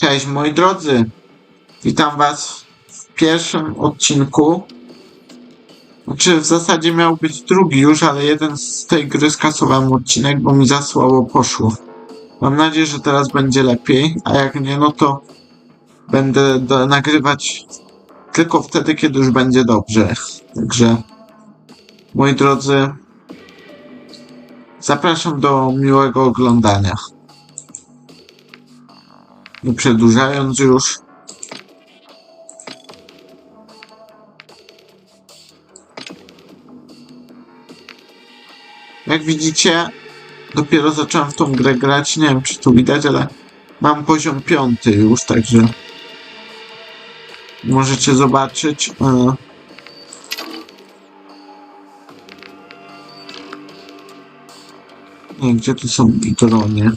Cześć moi drodzy, witam was w pierwszym odcinku. Znaczy w zasadzie miał być drugi już, ale jeden z tej gry skasowałem odcinek, bo mi za słabo poszło. Mam nadzieję, że teraz będzie lepiej, a jak nie, no to będę do, nagrywać tylko wtedy, kiedy już będzie dobrze. Także moi drodzy, zapraszam do miłego oglądania. Nie przedłużając już. Jak widzicie, dopiero zacząłem w tą grę grać. Nie wiem, czy tu widać, ale mam poziom piąty już, także możecie zobaczyć. e, Nie, gdzie tu są dronie?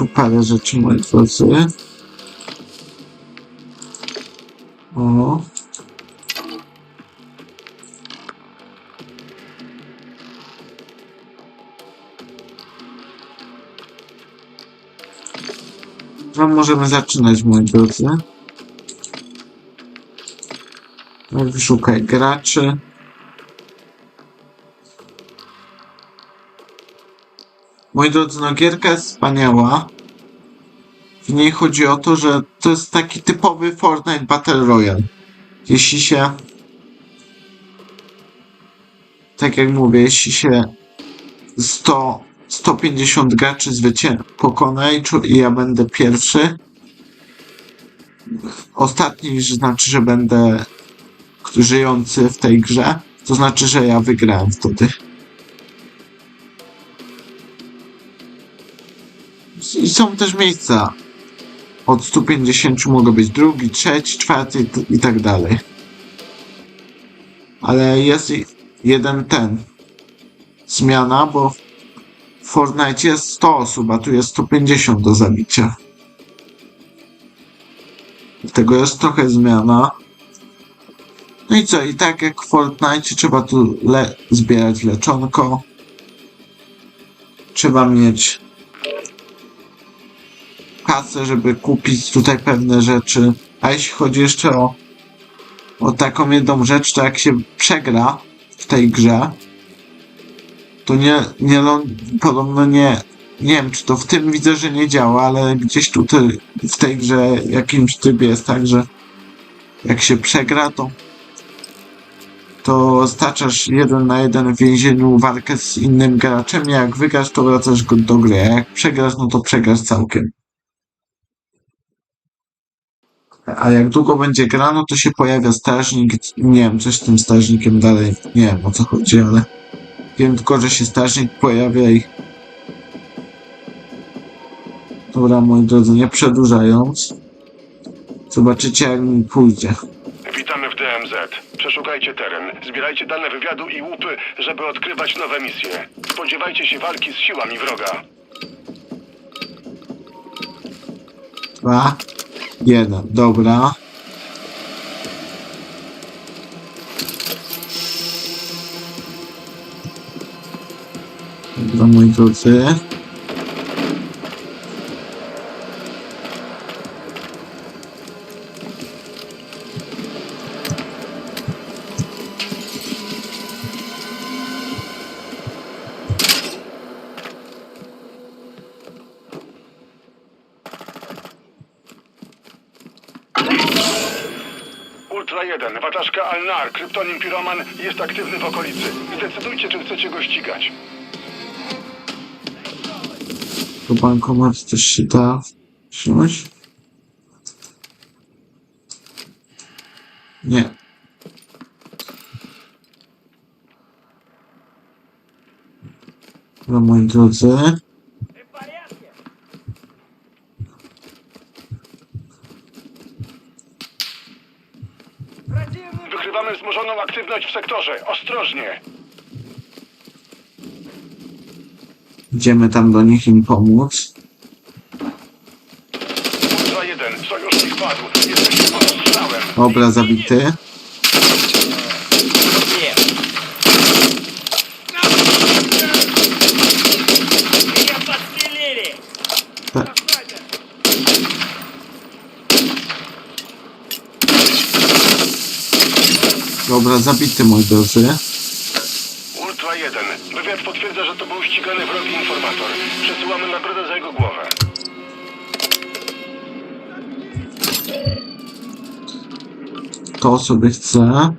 Tu parę rzeczy, moi drodzy. O. No możemy zaczynać, moi drodzy. Szukaj graczy. Moi drodzy, no gierka jest wspaniała. W niej chodzi o to, że to jest taki typowy Fortnite Battle Royale. Jeśli się... Tak jak mówię, jeśli się 100, 150 graczy zwycię pokona i ja będę pierwszy. Ostatni znaczy, że będę żyjący w tej grze. To znaczy, że ja wygrałem wtedy. I są też miejsca. Od 150 mogą być drugi, trzeci, czwarty i tak dalej. Ale jest jeden ten. Zmiana, bo w Fortnite jest 100 osób, a tu jest 150 do zabicia. Dlatego jest trochę zmiana. No i co, i tak jak w Fortnite trzeba tu le- zbierać leczonko. Trzeba mieć kasę, żeby kupić tutaj pewne rzeczy. A jeśli chodzi jeszcze o, o taką jedną rzecz, to jak się przegra w tej grze, to nie, nie podobno nie, nie wiem, czy to w tym widzę, że nie działa, ale gdzieś tutaj w tej grze jakimś trybie jest tak, że jak się przegra, to to staczasz jeden na jeden w więzieniu walkę z innym graczem, jak wygrasz, to wracasz do gry, a jak przegrasz, no to przegrasz całkiem. A jak długo będzie grano, to się pojawia strażnik. Nie wiem, coś z tym strażnikiem dalej. Nie wiem o co chodzi, ale wiem tylko, że się strażnik pojawia i. Dobra, moi drodzy, nie przedłużając. Zobaczycie, jak mi pójdzie. Witamy w DMZ. Przeszukajcie teren, zbierajcie dane wywiadu i łupy, żeby odkrywać nowe misje. Spodziewajcie się walki z siłami wroga. Dwa, jeden, dobra. Dobra, moi drodzy. Ultra 1, watażka Alnar, kryptonim Piroman jest aktywny w okolicy. Zdecydujcie, czy chcecie go ścigać. To bankomat też się da wziąć? Nie. Dobra, moi drodzy. Sektorze. Ostrożnie. Idziemy tam do nich im pomóc. Ultra 1, Sojusznik padł. Jesteśmy pod. Dobra, zabity. Dobra, zabity moi drodzy. Ultra 1. Wywiad potwierdza, że to był ścigany wrogi informator. Przesyłamy nagrodę za jego głowę. To sobie chcę.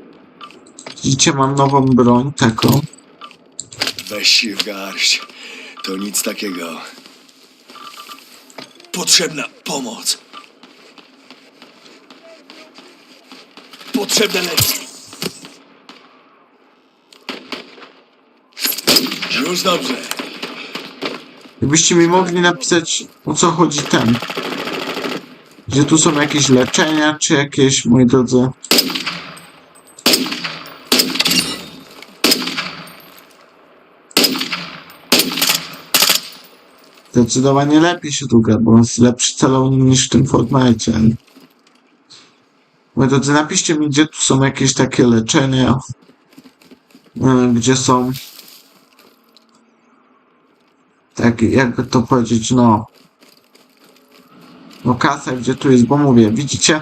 Widzicie, mam nową broń, taką. Weź się w garść. To nic takiego. Potrzebna pomoc. Potrzebne leki. Już dobrze. Gdybyście mi mogli napisać, o co chodzi ten. Gdzie tu są jakieś leczenia, czy jakieś, moi drodzy. Zdecydowanie lepiej się tu gra, bo jest lepszy celownik niż w tym Fortnite. Moi drodzy, napiszcie mi, gdzie tu są jakieś takie leczenia. y, Gdzie są tak, jakby to powiedzieć, no. No kasa, gdzie tu jest, bo mówię, widzicie?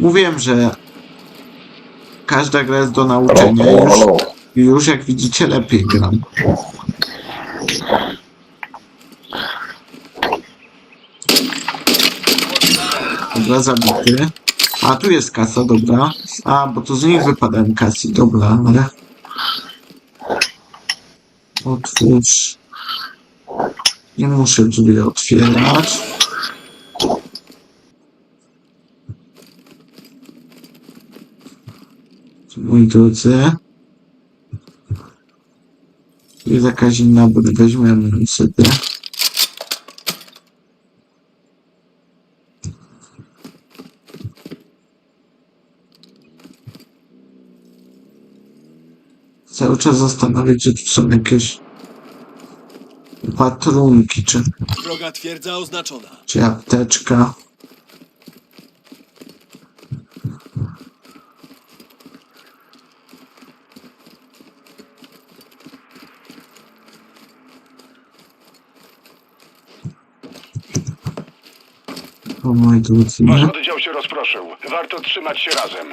Mówiłem, że każda gra jest do nauczenia. Już, już jak widzicie, lepiej gram. Dobra, zabity. A, tu jest kasa, dobra. A, bo to z nich wypadałem kasy, dobra, ale... Otwórz... Nie muszę drzwi otwierać. Moi drodzy. Tu Jest jakaś inna. Weźmiemy sobie. Cały czas zastanawiać czy tu są jakieś patrunki, czy Droga twierdza oznaczona. czy apteczka. O moi drodzy, Wasz nie? oddział się rozproszył. Warto trzymać się razem.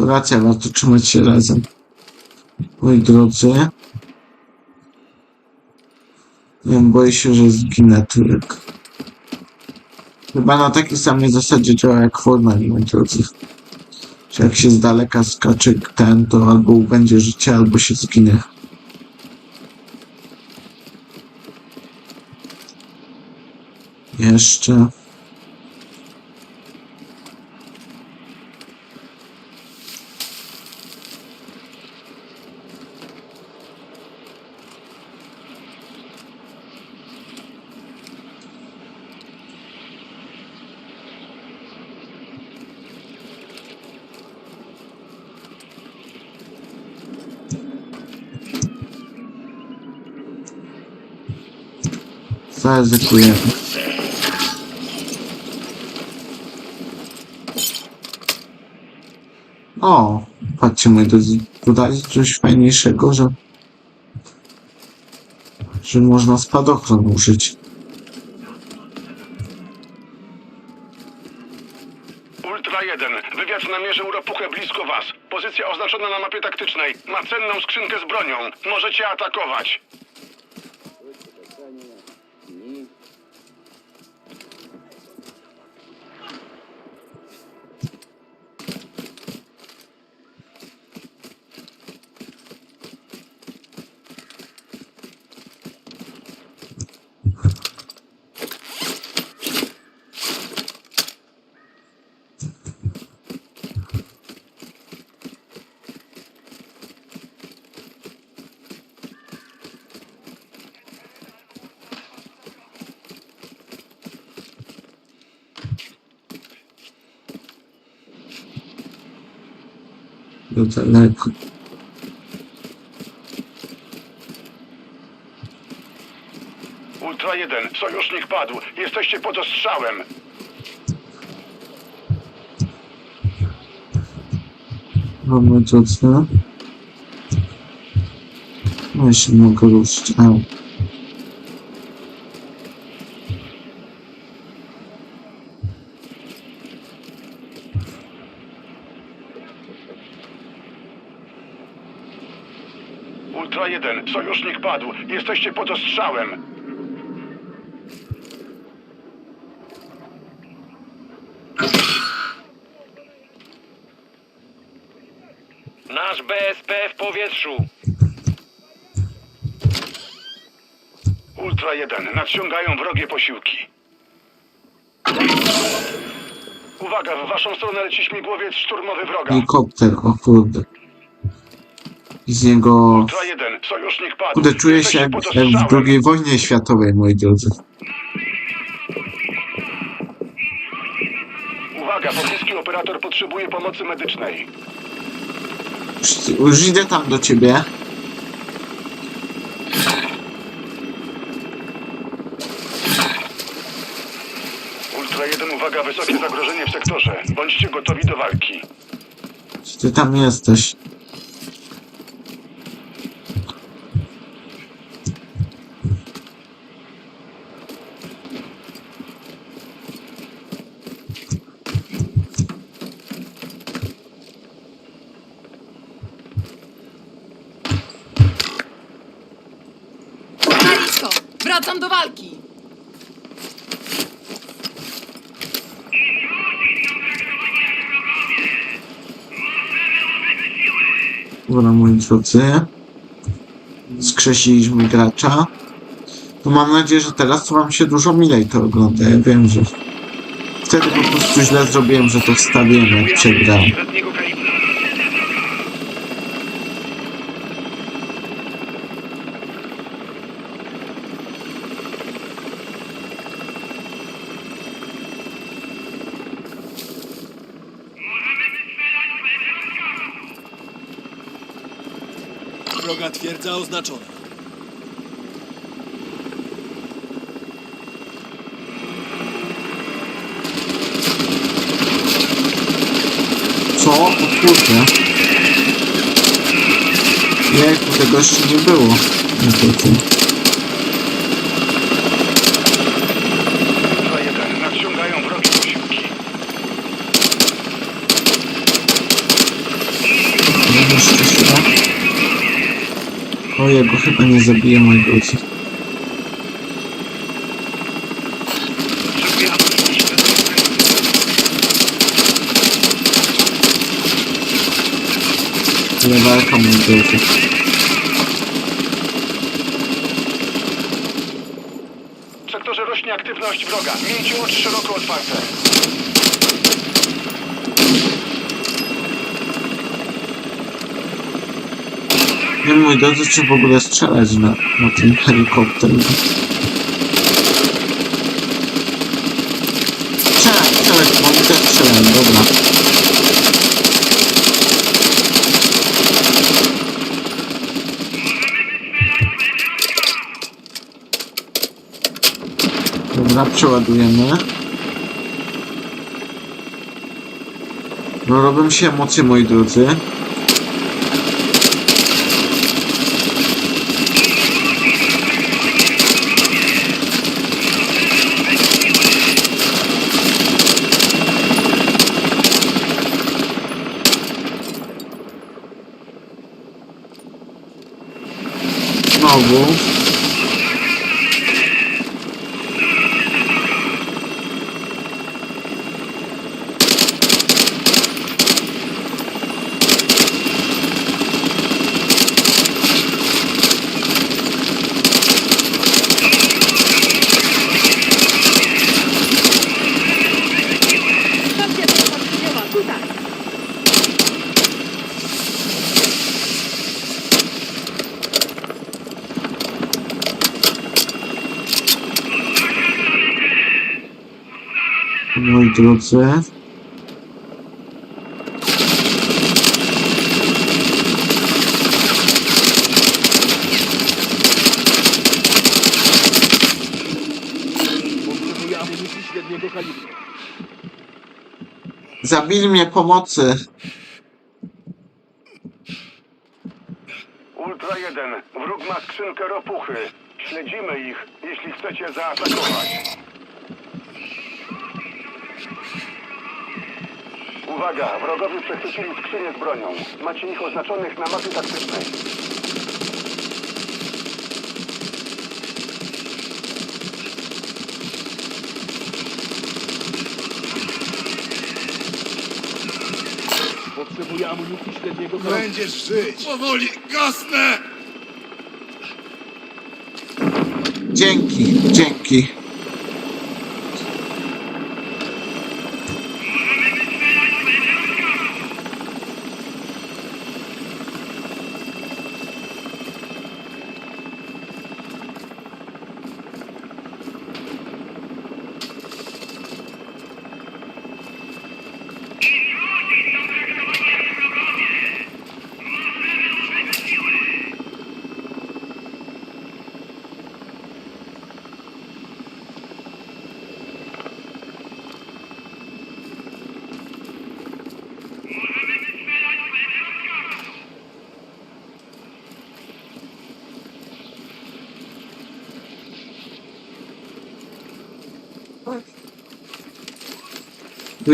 To racja, warto trzymać się razem. Moi drodzy. Wiem, boję się, że zginę tylko. Chyba na takiej samej zasadzie działa jak Fortnite, moi drodzy. Że jak się z daleka skacze ten, to albo będzie życie, albo się zginie. Jeszcze. Zaryzykujemy. O, patrzcie moi drodzy, dodali coś fajniejszego, że że można spadochron użyć. Ultra 1. Wywiad namierzył ropuchę blisko was. Pozycja oznaczona na mapie taktycznej. Ma cenną skrzynkę z bronią. Możecie atakować. Do daleko. Ultra 1, sojusznik padł. Jesteście pod ostrzałem. Dobra, moi drodzy. No jeśli mogę ruszyć. A. Ultra 1, sojusznik padł. Jesteście pod ostrzałem. Nasz BSP w powietrzu. Ultra 1, nadciągają wrogie posiłki. Uwaga, w waszą stronę leci śmigłowiec szturmowy wroga. Helikopter, o kurde. I z niego... Ultra 1, sojusznik padł. Kurde, czuję się Jesteście jak, pod jak w. II wojnie światowej, moi drodzy. Uwaga, pobliski operator potrzebuje pomocy medycznej. Już, już idę tam do ciebie. Ultra 1, uwaga, wysokie zagrożenie w sektorze. Bądźcie gotowi do walki. Czy ty tam jesteś? Na nisko! Wracam do walki! Dobra, moi drodzy. Skrzesiliśmy gracza. To mam nadzieję, że teraz to wam się dużo milej to ogląda. Ja wiem, że wtedy po prostu źle zrobiłem, że to wstawiłem jak przegrałem. Twierdza oznaczona. Co? O kurde. Jejku, tego jeszcze nie było. Niestety. O jego chyba nie zabije mojego ojca. Nie walka drodzy. W sektorze rośnie aktywność wroga. Miejcie oczy szeroko otwarte. Wiem, moi drodzy, czy w ogóle strzelać na, na ten helikopter. Strzelać, strzelać, bo oni też strzelają, dobra. Dobra, przeładujemy. No robią się emocje, moi drodzy. wykluczę. Zabili mnie pomocy. Uwaga, wrogowie przechwycili skrzynię z bronią. Macie ich oznaczonych na mapie taktycznej. Potrzebuję amunicji średniego kalibru. Będziesz żyć! Powoli, gasnę! Dzięki, dzięki.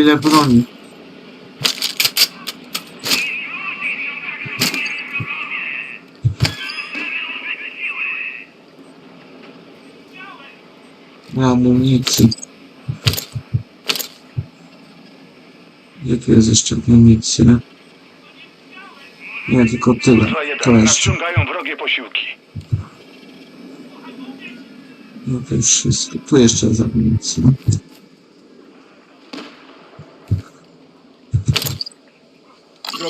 Ile broni? Amunicji. Gdzie tu jest jeszcze amunicja? Nie, tylko tyle. To 1, jeszcze. nadciągają wrogie posiłki. No to już wszystko. Tu jeszcze jest amunicja.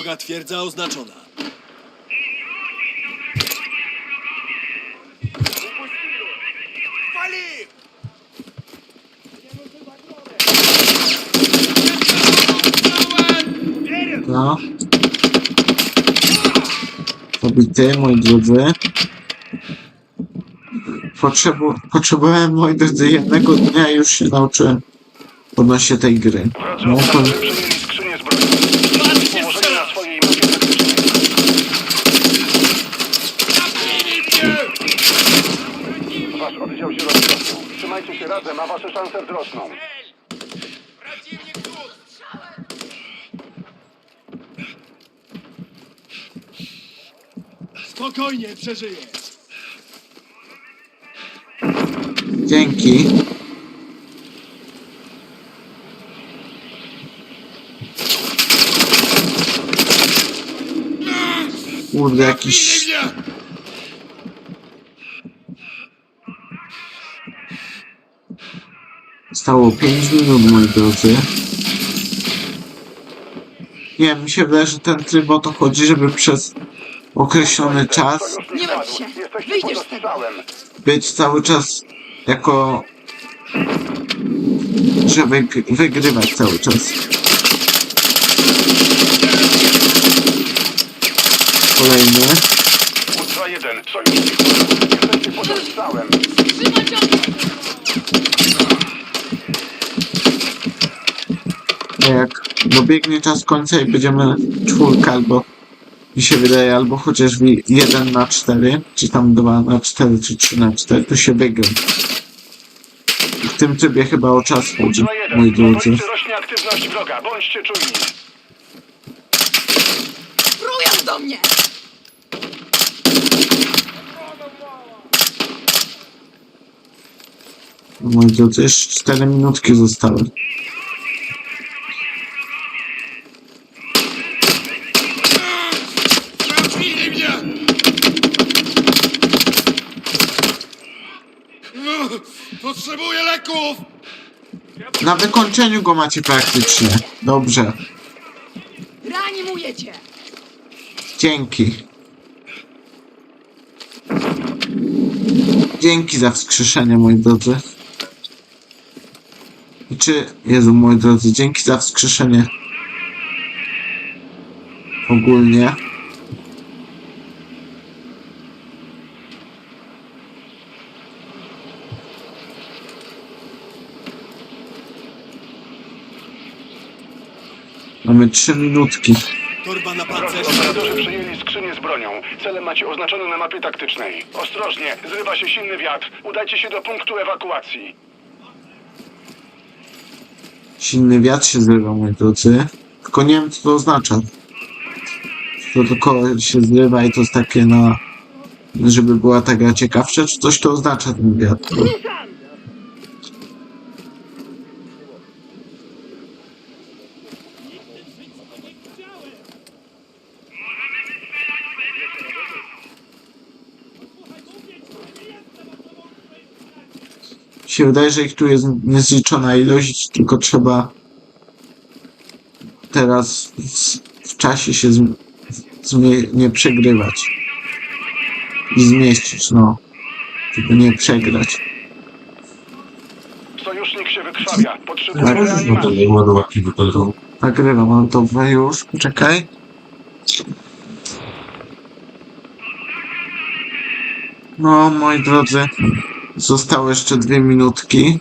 Droga twierdza oznaczona. No. Pobity, moi drodzy. Potrzebu potrzebowałem, moi drodzy, jednego dnia już się nauczyłem odnośnie tej gry. No to obstawy przejęli skrzynię z bronią. Położenie na swojej mapie taktycznej. Wasz oddział się rozrosł. Trzymajcie się razem, a wasze szanse wzrosną. Spokojnie, przeżyję. dzięki. Kurde, jakiś... Stało 5 minut, moi drodzy. Nie wiem, mi się wydaje, że ten tryb o to chodzi, żeby przez określony czas Nie martw się. Wyjdziesz z tego. być cały czas jako... że wyg- wygrywać cały czas. Kolejny. Ultra 1, sojusznik padł. Jesteście pod ostrzałem. Trzymać ogień! A jak dobiegnie czas końca i będziemy czwórka albo mi się wydaje, albo chociaż 1 na 4, czy tam 2 na 4, czy 3 na 4, to się wygram. W tym trybie chyba o czas chodzi, Ultra 1, moi drodzy. rośnie aktywność wroga. Bądźcie czujni. Prują do mnie! Moi drodzy, jeszcze 4 minutki zostały. Zamknij mnie! Potrzebuję leków! Na wykończeniu go macie praktycznie. Dobrze. Reanimuję cię! Dzięki. Dzięki za wskrzeszenie, moi drodzy. Czy, Jezu, moi drodzy, dzięki za wskrzeszenie. Ogólnie. Mamy trzy minutki. Torba na pancerz. operatorzy przyjęli skrzynię z bronią. Cele macie oznaczone na mapie taktycznej. Ostrożnie, zrywa się silny wiatr. Udajcie się do punktu ewakuacji. Silny wiatr się zrywa, moi drodzy. Tylko nie wiem, co to oznacza. To tylko się zrywa i to jest takie na... Żeby była ta gra ciekawsza, czy coś to oznacza ten wiatr? Mi się wydaje, że ich tu jest niezliczona ilość, tylko trzeba teraz w, w czasie się zm- zmie- nie przegrywać. I zmieścić, no. Tylko nie przegrać. Sojusznik się wykrwawia. Potrzebuje Tak. ładowarki wypadną. Nagrywam, ale dobra już. Czekaj. No, moi drodzy, zostały jeszcze dwie minutki.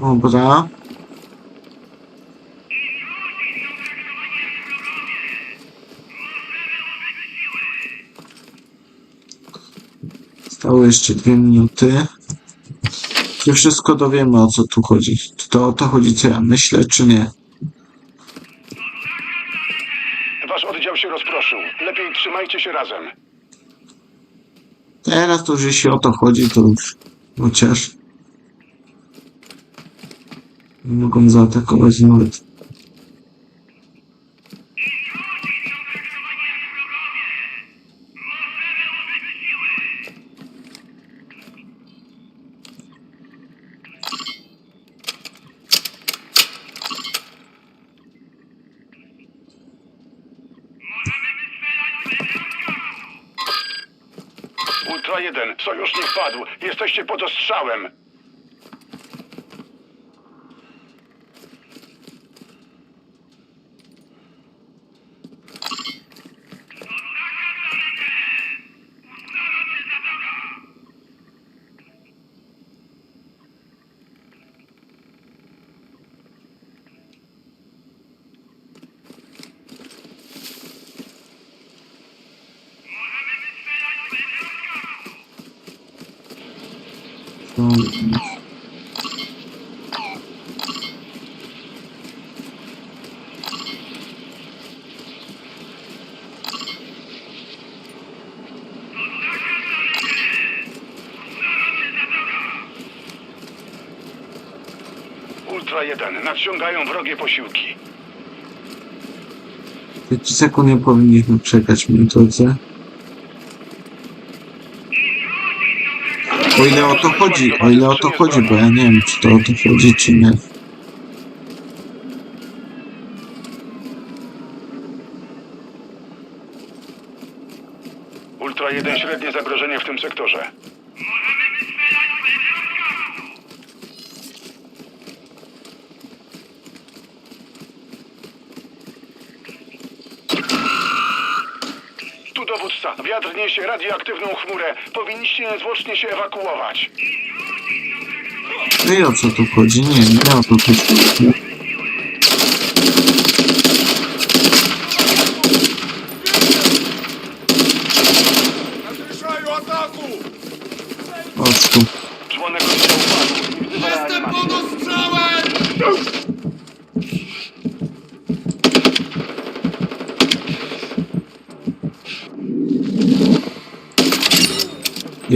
Dobra. Zostały jeszcze dwie minuty. Czy wszystko dowiemy o co tu chodzi? Czy to o to chodzi, co ja myślę, czy nie? Rozproszył. Lepiej trzymajcie się razem. Teraz to, że jeśli o to chodzi, to już chociaż mogą zaatakować nawet. Ultra 1, sojusznik padł. Jesteście pod ostrzałem. No, Ultra 1, nadciągają wrogie posiłki. 5 sekund nie powinniśmy czekać, drodzy. O ile o to chodzi, o ile o to chodzi, bo ja nie wiem, czy to o to chodzi, czy nie. Ultra 1, średnie zagrożenie w tym sektorze. Niesie radioaktywną chmurę. Powinniście niezwłocznie się ewakuować. No o co tu chodzi? Nie, nie o to chodzi.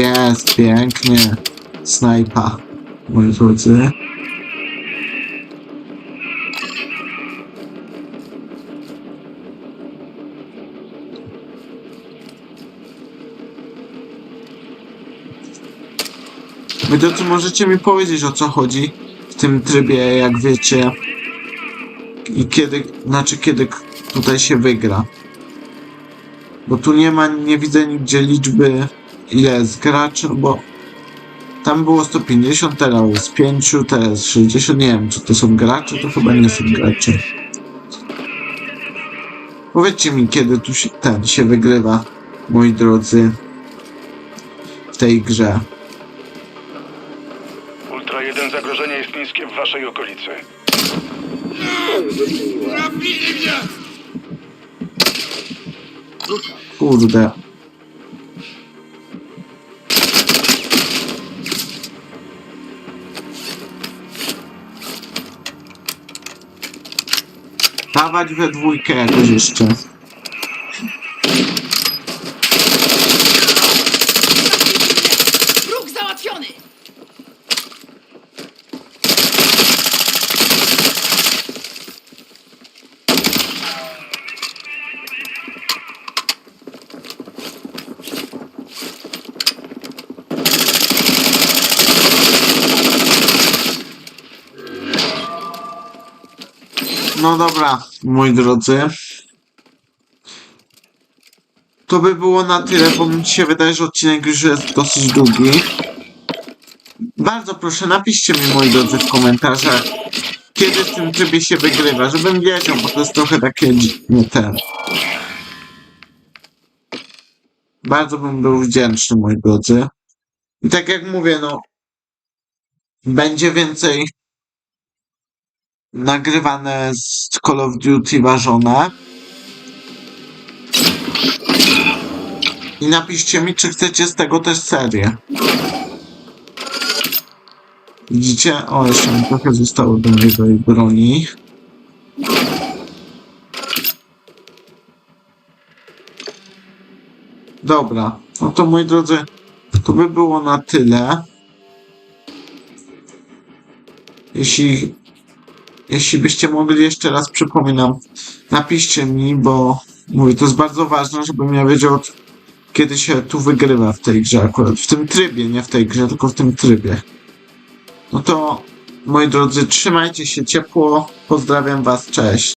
Jest, pięknie. Snajpa, moi drodzy. Moi drodzy, możecie mi powiedzieć o co chodzi w tym trybie, jak wiecie, i kiedy, znaczy kiedy tutaj się wygra. Bo tu nie ma, nie widzę nigdzie liczby ile jest graczy, bo tam było 150, teraz jest 5, teraz 60, nie wiem, czy to są gracze, to chyba nie są gracze. Powiedzcie mi, kiedy tu się, ten się wygrywa, moi drodzy, w tej grze. Zagrożenie jest niskie w waszej okolicy. Kurde. Dawać we dwójkę jakoś jeszcze. No dobra, moi drodzy. To by było na tyle, bo mi się wydaje, że odcinek już jest dosyć długi. Bardzo proszę, napiszcie mi, moi drodzy, w komentarzach, kiedy w tym trybie się wygrywa, żebym wiedział, bo to jest trochę takie nie ten. Bardzo bym był wdzięczny, moi drodzy. I tak jak mówię, no, będzie więcej nagrywane z Call of Duty ważone. I napiszcie mi, czy chcecie z tego też serię. Widzicie? O, jeszcze mi trochę zostało do mojej broni. Dobra, no to moi drodzy, to by było na tyle. Jeśli jeśli byście mogli jeszcze raz przypominam, napiszcie mi, bo mówię, to jest bardzo ważne, żebym ja wiedział, kiedy się tu wygrywa w tej grze akurat. W tym trybie, nie w tej grze, tylko w tym trybie. No to, moi drodzy, trzymajcie się ciepło. Pozdrawiam was, cześć.